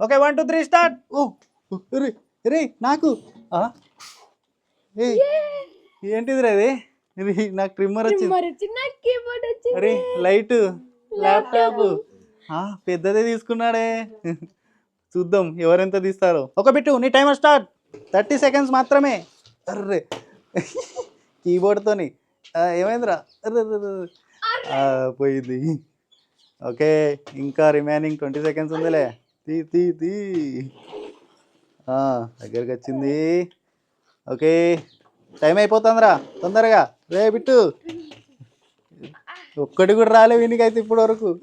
Okay one two three start ఓ రే రే నాకు. ఏంటిది రే ఇది? ఇది నాకు ట్రిమ్మర్ వచ్చింది. మరి చిన్న కీబోర్డ్ అరే లైట్ ల్యాప్టాప్ ఆ, పెద్దదే తీసుకున్నాడే. చూద్దాం ఎవరెంత తీస్తారో. ఒక బిట్టు నీ టైమర్ స్టార్ట్ థర్టీ సెకండ్స్ మాత్రమే. అర్రే. కీబోర్డ్తోని ఆ, ఏమైందిరా? పోయింది. ఓకే ఇంకా రిమైనింగ్ ట్వంటీ సెకండ్స్ ఉందిలే. తీ తీ తీ. దగ్గరికి వచ్చింది. ఓకే. టైం అయిపోతుందిరా తొందరగా. రే బిట్టు. ఒక్కటి కూడా రాలే వీనికైతే ఇప్పటి వరకు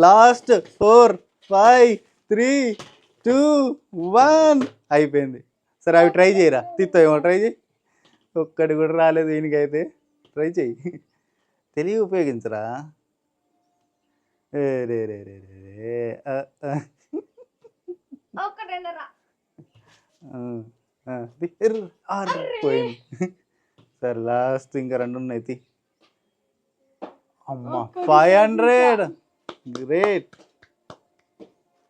last four five three two one. అయిపోయింది. సరే అవి ట్రై చేయరా. తిత్తాయేమో ట్రై చేయి. ఒక్కటి కూడా రాలేదు దీనికైతే ట్రై చేయి. తెలివి ఉపయోగించరా? రే రే రే రే రే పోయింది సరే లాస్ట్ ఇంకా రెండు ఉన్నాయి. అమ్మా ఫైవ్ హండ్రెడ్. గ్రేట్.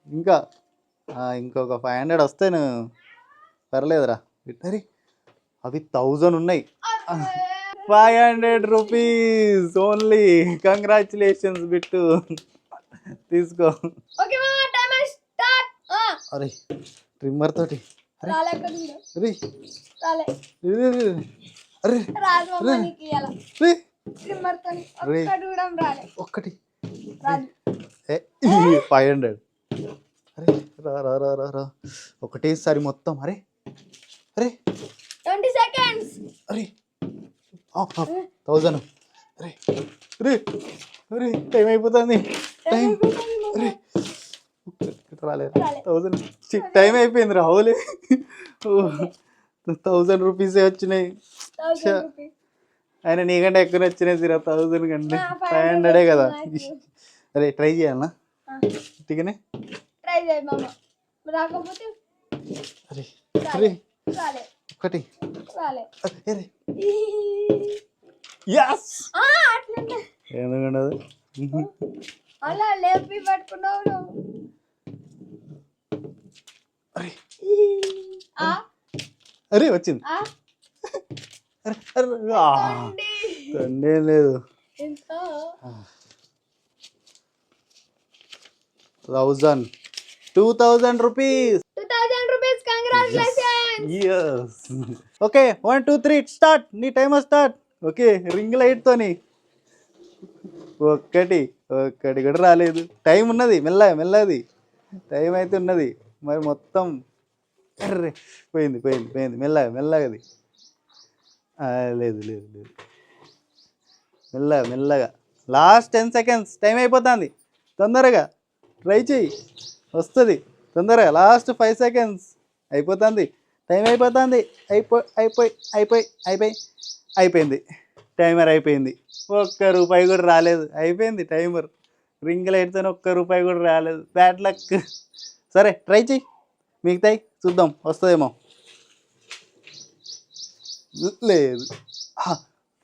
ఇంకా ఇంకొక ఫైవ్ హండ్రెడ్ వస్తే నువ్వు పర్లేదురా. అరే అవి థౌజండ్ ఉన్నాయి. Five hundred rupees only congratulations Bittu తీసుకో. అరే ట్రిమ్మర్ తోటి. అరే. ఒక్కటి. ఫైవ్ హండ్రెడ్ అరే రా రా రా రా రా. ఒకటేసారి మొత్తం అరే. అరే. ట్వంటీ సెకండ్స్ అరే. థౌజండ్. అరే అరే అరే టైం అయిపోతుంది. టైం అరే రాలేదు రాలే. థౌజండ్. టైం అయిపోయింది రావులే థౌజండ్ రూపీసే వచ్చినాయి. ఆయన నీకంటే ఎక్కువ వచ్చినాయి సిరా థౌజండ్ కంటే. ఫైవ్ హండ్రెడే కదా. అరే ట్రై చేయాలనా? ఇటుకనే? ట్రై చేయి మామ రాకపోతే అరే అరే. ఒకటి. రాలే. అరే యస్ ఆ, అట్లనే. ఎందుకంటే అలా లేపి పట్టుకున్నావు అరే. వచ్చింది. తండే లేదు. ఎంత? Thousand. Two thousand rupees. Two thousand rupees congratulation okay one two three start నీ టైమర్ స్టార్ట్ ఓకే రింగ్ లైట్తోని ఒక్కటి ఒక్కటి కూడా రాలేదు. టైం ఉన్నది మెల్లగా మెల్లది. టైం అయితే ఉన్నది. మరి మొత్తం అర్రే పోయింది పోయింది పోయింది. మెల్లగా మెల్లగది. లేదు లేదు లేదు. మెల్లగా మెల్లగా. లాస్ట్ టెన్ సెకండ్స్ టైం అయిపోతుంది. తొందరగా ట్రై చెయ్యి. వస్తుంది. తొందరగా లాస్ట్ ఫైవ్ సెకండ్స్ అయిపోతుంది. టైం అయిపోతుంది. అయిపో అయిపోయి అయిపోయి అయిపోయి అయిపోయింది. టైమర్ అయిపోయింది. ఒక్క రూపాయి కూడా రాలేదు. అయిపోయింది టైమర్. రింగ్ లైట్తో ఒక్క రూపాయి కూడా రాలేదు. Bad luck. సరే ట్రై చెయ్యి మిగతాయి చూద్దాం. వస్తుందేమో. లేదు.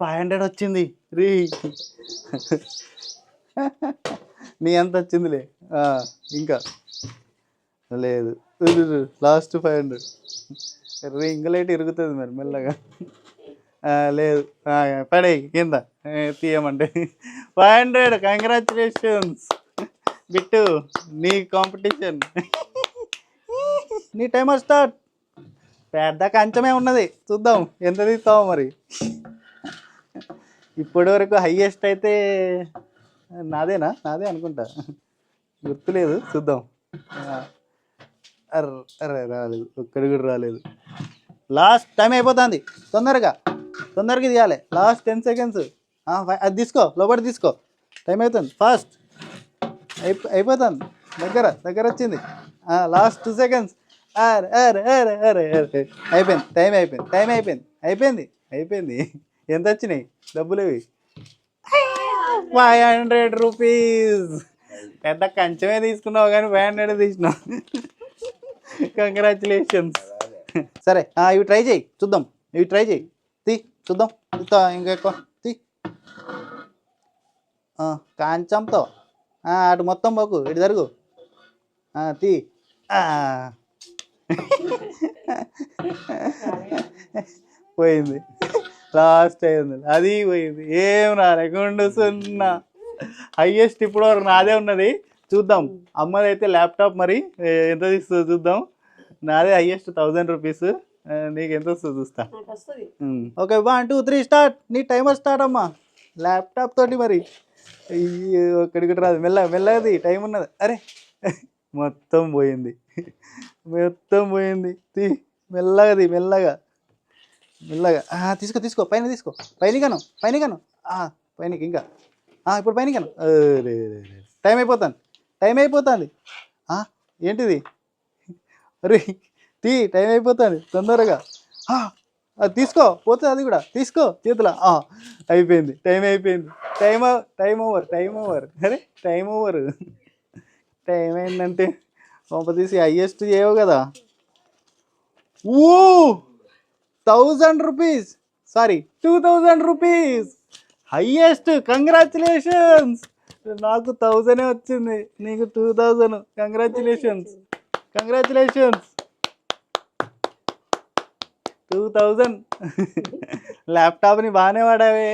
ఫైవ్ హండ్రెడ్ వచ్చింది. రీ. నీ ఎంత వచ్చిందిలే. ఇంకా. లేదు. Last five hundred ring light ఇరుగుతుంది మరి మెల్లగా. లేదు. పడే కింద. తీయమంటే. ఫైవ్ హండ్రెడ్ కంగ్రాచులేషన్స్ బిట్టు నీ కాంపిటీషన్ నీ టైమర్ స్టార్ట్ పెద్ద కంచమే ఉన్నది. చూద్దాం ఎంత తీస్తావు మరి? ఇప్పటి వరకు హయ్యెస్ట్ అయితే నాదేనా? నాదే అనుకుంటా. గుర్తులేదు. చూద్దాం. అరే రాలేదు. ఒక్కడి కూడా రాలేదు. లాస్ట్ టైం అయిపోతుంది. తొందరగా. తొందరగా తీయాలి లాస్ట్ టెన్ సెకండ్స్ అది తీసుకో. లోపల తీసుకో. టైం అవుతుంది. ఫాస్ట్ అయిపో అయిపోతుంది. దగ్గర దగ్గర వచ్చింది. లాస్ట్ టూ సెకండ్స్ అరే అరే అరే అరే అరే. అయిపోయింది. టైం అయిపోయింది. టైం అయిపోయింది. అయిపోయింది. అయిపోయింది. ఎంత వచ్చినాయి? డబ్బులు ఇవి. ఫైవ్ హండ్రెడ్ రూపీస్ పెద్ద కంచమే తీసుకున్నావు కానీ ఫైవ్ హండ్రెడ్ తీసినావు. కంగ్రాచులేషన్స్ సరే ఇవి ట్రై చేయి చూద్దాం. ఇవి ట్రై చేయి. తీ చూద్దాం. ఇంత ఇంకా ఎక్కువ. తీ. కాంచంతో. అటు మొత్తం పోకు ఇటు జరుగు. తీ. పోయింది. లాస్ట్ అయింది. అది పోయింది. ఏం రాలేకుండా సున్నా. హయ్యెస్ట్ ఇప్పుడు వరకు నాదే ఉన్నది. చూద్దాం. అమ్మది అయితే ల్యాప్టాప్ మరి ఎంత తీస్తుందో చూద్దాం. నాదే హైయెస్ట్ థౌజండ్ రూపీస్ నీకు ఎంత వస్తుందో చూస్తా. Okay one two three start నీ టైమర్ స్టార్ట్ అమ్మా. ల్యాప్టాప్ తోటి మరి. అయ్యో, ఒక్కడికి రాదు. మెల్ల మెల్లది. టైం ఉన్నది. అరే మొత్తం పోయింది. మొత్తం పోయింది. తీ మెల్లగది మెల్లగా. మెల్లగా. ఆ, తీసుకో తీసుకో పైన తీసుకో. పైన కను పైన కను పైనకి ఇంకా. ఇప్పుడు పైన కను అరే టైం అయిపోతాను టైం అయిపోతుంది. ఆ, ఏంటిది? అరే తీ టైం అయిపోతుంది తొందరగా. తీసుకో పోతుంది అది కూడా తీసుకో చేతుల. అయిపోయింది టైం అయిపోయింది. Time time over time over. అరే టైం ఓవర్. టైం అయిందంటే పంప తీసి హయ్యెస్ట్ చేయవు కదా. ఓ thousand rupees. Sorry two thousand rupees. Highest congratulations. నాకు థౌజండ్ వచ్చింది. నీకు two thousand congratulations congratulations two thousand ల్యాప్టాప్ని బాగానే వాడావే.